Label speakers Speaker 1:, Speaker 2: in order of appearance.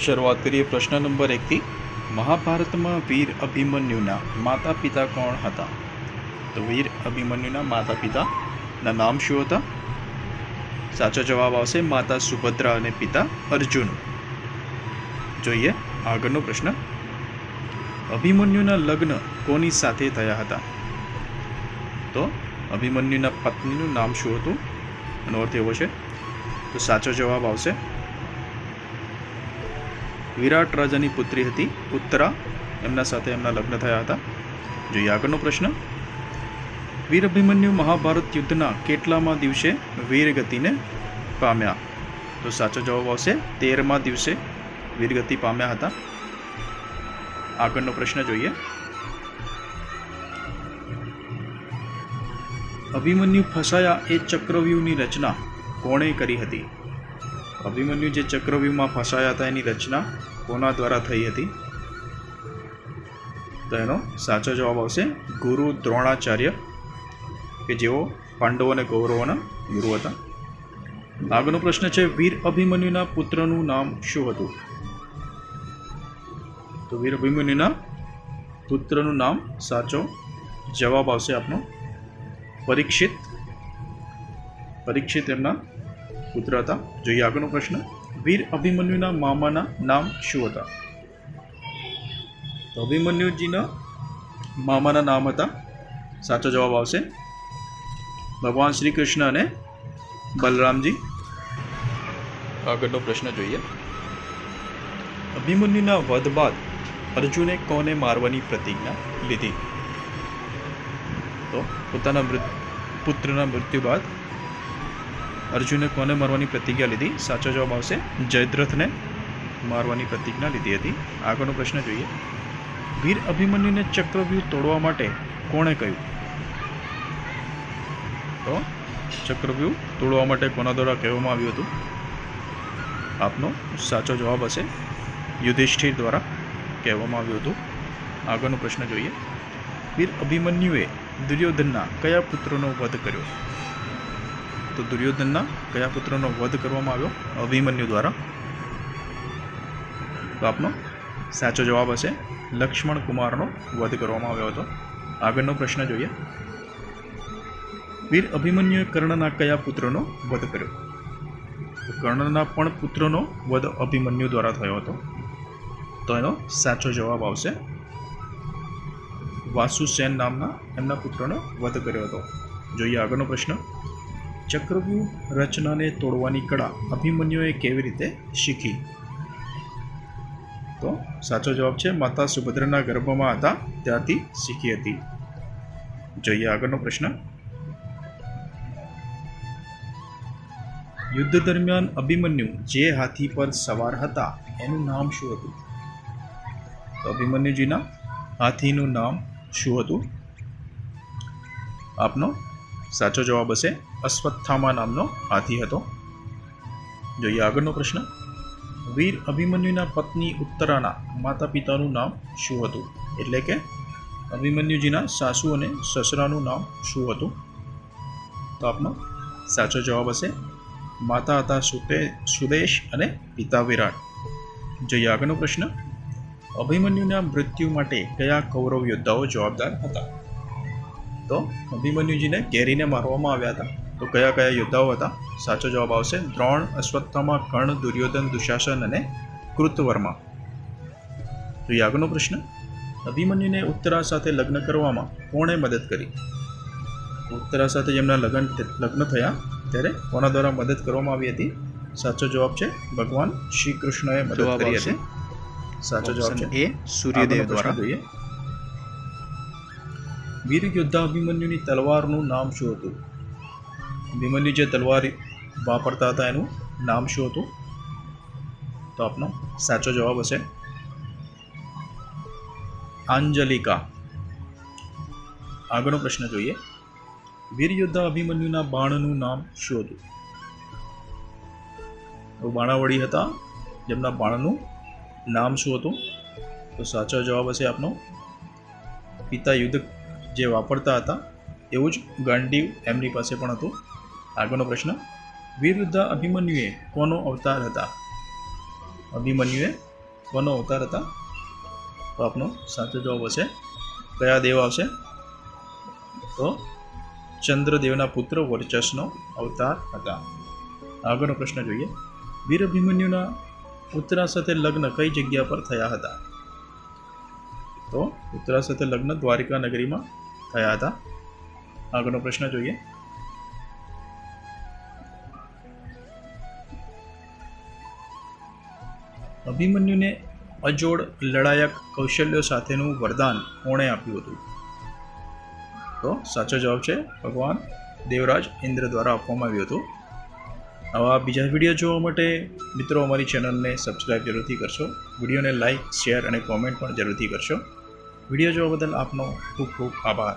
Speaker 1: શરૂઆત કરીએ પ્રશ્ન નંબર એકથી. મહાભારતમાં વીર અભિમન્યુના માતા પિતા કોણ હતા? તો વીર અભિમન્યુના માતા પિતાના નામ શું હતા? સાચો જવાબ આવશે માતા સુભદ્રા અને પિતા અર્જુન. જોઈએ આગળનો પ્રશ્ન. અભિમન્યુના લગ્ન કોની સાથે થયા હતા? તો અભિમન્યુના પત્નીનું નામ શું હતું? એનો અર્થ એવો છે. તો સાચો જવાબ આવશે વિરાટ રાજાની પુત્રી હતી, ઉત્તરા. એમના સાથે એમના લગ્ન થયા હતા. જોઈએ આગળનો પ્રશ્ન. વીર અભિમન્યુ મહાભારત યુદ્ધના કેટલામાં દિવસે વીરગતિને પામ્યા? તો સાચો જવાબ આવશે, તેરમા દિવસે વીરગતિ પામ્યા હતા. આગળનો પ્રશ્ન જોઈએ. અભિમન્યુ ફસાયા એ ચક્રવ્યૂહની રચના કોણે કરી હતી? અભિમન્યુ જે ચક્રવ્યૂહમાં ફસાયા હતા એની રચના કોના દ્વારા થઈ હતી? તો એનો સાચો જવાબ આવશે ગુરુ દ્રોણાચાર્ય, કે જેઓ પાંડવો અને કૌરવોના ગુરુ હતા. આગળનો પ્રશ્ન છે, વીર અભિમન્યુના પુત્રનું નામ શું હતું? તો વીર અભિમન્યુના પુત્રનું નામ સાચો જવાબ આવશે આપનો. પરીક્ષિત પરીક્ષિત એમના પુત્ર હતા જોઈએ આગળનો પ્રશ્ન. વીર અભિમન્યુના મામાના નામ શું હતા? તો અભિમન્યુજીના મામાના નામ હતા. સાચો જવાબ આવશે. ભગવાન શ્રી કૃષ્ણ અને બલરામજી. આગળનો પ્રશ્ન જોઈએ. અભિમન્યુના વધ બાદ અર્જુને કોને મારવાની પ્રતિજ્ઞા લીધી? તો પોતાના મૃત, પુત્રના મૃત્યુ બાદ અર્જુને કોને મારવાની પ્રતિજ્ઞા લીધી? સાચો જવાબ આવશે જયદ્રથને મારવાની પ્રતિજ્ઞા લીધી હતી. આગળનો પ્રશ્ન જોઈએ. વીર અભિમન્યુને ચક્રવ્યૂહ તોડવા માટે કોણે કહ્યું? તો ચક્રવ્યૂહ તોડવા માટે કોના દ્વારા કહેવામાં આવ્યું હતું? આપનો સાચો જવાબ હશે યુધિષ્ઠિર દ્વારા કહેવામાં આવ્યું હતું. આગળનો પ્રશ્ન જોઈએ. વીર અભિમન્યુએ દુર્યોધનના કયા પુત્રનો વધ કર્યો? તો દુર્યોધનના કયા પુત્રનો વધ કરવામાં આવ્યો અભિમન્યુ દ્વારા. તો આપનો સાચો જવાબ હશે, લક્ષ્મણ વધ કરવામાં આવ્યો હતો. આગળનો પ્રશ્ન જોઈએ. વીર અભિમન્યુએ કર્ણના કયા પુત્રનો વધ કર્યો. કર્ણના પણ પુત્રનો વધ અભિમન્યુ દ્વારા થયો હતો. તો એનો સાચો જવાબ આવશે, વાસુસેન નામના એમના પુત્રનો વધ કર્યો હતો. જોઈએ આગળનો પ્રશ્ન. ચક્રવ્યૂહ રચનાને તોડવાની કળા અભિમન્યુએ કેવી રીતે શીખી? તો સાચો જવાબ છે, માતા સુભદ્રાના ગર્ભમાં હતા, ત્યાંથી શીખી હતી. જોઈએ આગળનો પ્રશ્ન. યુદ્ધ દરમિયાન અભિમન્યુ જે હાથી પર સવાર હતા, એનું નામ શું હતું? તો અભિમન્યુજીના હાથીનું નામ શું હતું? આપનો સાચો જવાબ હશે અશ્વત્થામા નામનો હાથી હતો. જોઈએ આગળનો પ્રશ્ન. વીર અભિમન્યુના પત્ની ઉત્તરાના માતા પિતાનું નામ શું હતું? એટલે કે અભિમન્યુજીના સાસુ અને સસરાનું નામ શું હતું? તો આપનો સાચો જવાબ હશે માતા હતા સુતે, સુદેશ અને પિતા વિરાટ. જોઈએ આગળનો પ્રશ્ન. અભિમન્યુના મૃત્યુ માટે કયા કૌરવ યોદ્ધાઓ જવાબદાર હતા? તો અભિમન્યુજીને ઘેરીને મારવામાં આવ્યા હતા. તો કયા કયા યોદ્ધાઓ હતા? સાચો જવાબ આવશે દ્રોણ અશ્વત્થામા કર્ણ દુર્યોધન દુશાસન અને કૃતવર્મા. તો એ આગળનો પ્રશ્ન અભિમન્યુને ઉત્તરા સાથે લગ્ન કરવામાં કોણે મદદ કરી? ઉત્તરા સાથે જેમના લગ્ન લગ્ન થયા ત્યારે કોના દ્વારા મદદ કરવામાં આવી હતી? સાચો જવાબ છે ભગવાન શ્રી કૃષ્ણએ મદદ કરી હતી. સાચો જવાબ છે
Speaker 2: એ સૂર્યદેવ દ્વારા.
Speaker 1: જોઈએ. વીર યોદ્ધા અભિમન્યુની તલવારનું નામ શું હતું અભિમન્યુ જે તલવાર વાપરતા હતા એનું નામ શું હતું તો આપનો સાચો જવાબ હશે આંજલિકા આગળનો પ્રશ્ન જોઈએ વીર યોદ્ધા અભિમન્યુના બાણનું નામ શું હતું તો બાણાવળી હતા જેમના બાણનું નામ શું હતું તો સાચો જવાબ હશે આપનો પિતા યુદ્ધ જે વાપરતા હતા, એવું જ ગાંડીવ એમની પાસે પણ હતું. આગળનો પ્રશ્ન વીર અભિમન્યુએ કોનો અવતાર હતા? અભિમન્યુએ કોનો અવતાર હતા? તો આપનો સાચો જવાબ હશે, કયા દેવ આવશે? તો ચંદ્રદેવના પુત્ર વર્ચસનો અવતાર હતા. આગળનો પ્રશ્ન જોઈએ, વીર અભિમન્યુના ઉત્તરા સાથે લગ્ન કઈ જગ્યા પર થયા હતા? તો ઉત્તરા સાથે લગ્ન દ્વારિકા નગરીમાં થયા હતા. આગળનો પ્રશ્ન જોઈએ. અભિમન્યુને અજોડ લડાયક કૌશલ્યો સાથેનું વરદાન કોણે આપ્યું હતું? તો સાચો જવાબ છે, ભગવાન દેવરાજ ઇન્દ્ર દ્વારા આપવામાં આવ્યું હતું. આવા બીજા વીડિયો જોવા માટે મિત્રો અમારી ચેનલને સબસ્ક્રાઈબ જરૂરથી કરશો. વિડીયોને લાઇક, શેર અને કોમેન્ટ પણ જરૂરથી કરશો. વીડિયો જોવા બદલ આપનો ખૂબ ખૂબ આભાર.